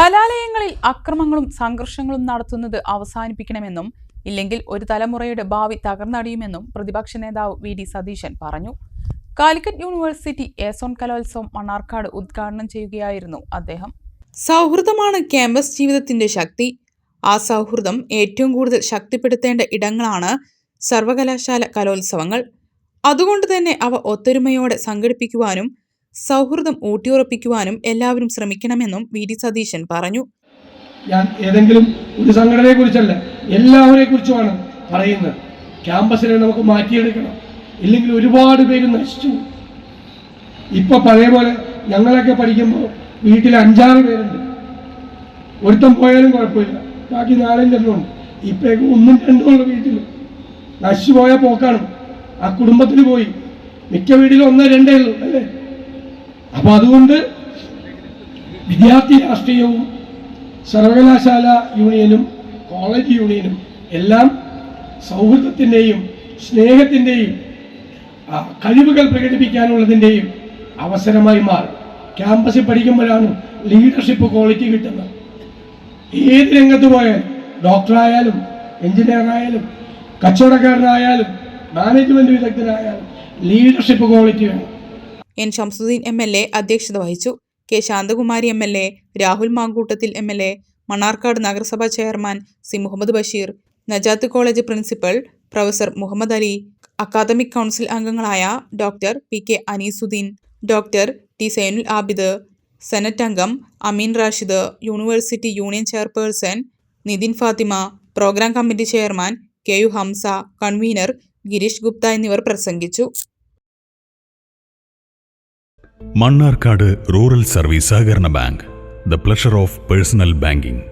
കലാലയങ്ങളിൽ അക്രമങ്ങളും സംഘർഷങ്ങളും നടത്തുന്നത് അവസാനിപ്പിക്കണമെന്നും ഇല്ലെങ്കിൽ ഒരു തലമുറയുടെ ഭാവി തകർന്നടിയുമെന്നും പ്രതിപക്ഷ നേതാവ് വി. ഡി. സതീശൻ പറഞ്ഞു. കാലിക്കറ്റ് യൂണിവേഴ്സിറ്റി ഏസോൺ കലോത്സവം മണ്ണാർക്കാട് ഉദ്ഘാടനം ചെയ്യുകയായിരുന്നു അദ്ദേഹം. സൗഹൃദമാണ് ക്യാമ്പസ് ജീവിതത്തിന്റെ ശക്തി. ആ സൗഹൃദം ഏറ്റവും കൂടുതൽ ശക്തിപ്പെടുത്തേണ്ട ഇടങ്ങളാണ് സർവകലാശാല കലോത്സവങ്ങൾ. അതുകൊണ്ട് തന്നെ അവ ഒത്തൊരുമയോടെ സംഘടിപ്പിക്കുവാനും സൗഹൃദം ഊട്ടിയുറപ്പിക്കുവാനും എല്ലാവരും ശ്രമിക്കണമെന്നും വി ഡി സതീശൻ പറഞ്ഞു. ഞാൻ ഏതെങ്കിലും ഒരു സംഘടനയെ കുറിച്ചല്ല എല്ലാവരെ കുറിച്ചുമാണ് പറയുന്നത്. ക്യാമ്പസിനെ നമുക്ക് മാറ്റിയെടുക്കണം. ഇല്ലെങ്കിൽ ഒരുപാട് പേര് നശിച്ചു ഇപ്പൊ പഴയ പോലെ ഞങ്ങളൊക്കെ പഠിക്കുമ്പോൾ വീട്ടിൽ അഞ്ചാറ് പേരുണ്ട്. ഒരുത്തം പോയാലും കുഴപ്പമില്ല. ബാക്കി നാലഞ്ചെണ്ണമുണ്ട് ഇപ്പൊ ഒന്നും രണ്ടുമുള്ള വീട്ടിൽ നശിച്ചു പോയ പോക്കാണ്. ആ കുടുംബത്തിന് പോയി. മിക്ക വീട്ടിലും ഒന്നോ രണ്ടേ ഉള്ളൂ അല്ലേ? അപ്പൊ അതുകൊണ്ട് വിദ്യാർത്ഥി രാഷ്ട്രീയവും സർവകലാശാല യൂണിയനും കോളേജ് യൂണിയനും എല്ലാം സൗഹൃദത്തിന്റെയും സ്നേഹത്തിന്റെയും കഴിവുകൾ പ്രകടിപ്പിക്കാനുള്ളതിന്റെയും അവസരമായി മാറും. ക്യാമ്പസിൽ പഠിക്കുമ്പോഴാണ് ലീഡർഷിപ്പ് ക്വാളിറ്റി കിട്ടുന്നത്. ഏത് രംഗത്ത് പോയാലും ഡോക്ടറായാലും എഞ്ചിനീയറായാലും കച്ചവടക്കാരനായാലും മാനേജ്മെന്റ് വിദഗ്ധനായാലും ലീഡർഷിപ്പ് ക്വാളിറ്റി വേണം. N Shamsuddin M L A അധ്യക്ഷത വഹിച്ചു. K Santhakumari M L A Rahul Mankoottathil M L A Mannarkkad നഗരസഭാ chairman C Muhammad Basheer Najath college principal professor Muhammad Ali academic council അംഗങ്ങളായ doctor P K Aneesuddin doctor T Zainul Abid senate അംഗം Ameen Rashid university union chairperson Nithin Fathima programme committee chairman K U Hamza convener Girish Gupta എന്നിവർ പ്രസംഗിച്ചു. Mannarkkad rural service സഹകരണ bank the pleasure of personal banking.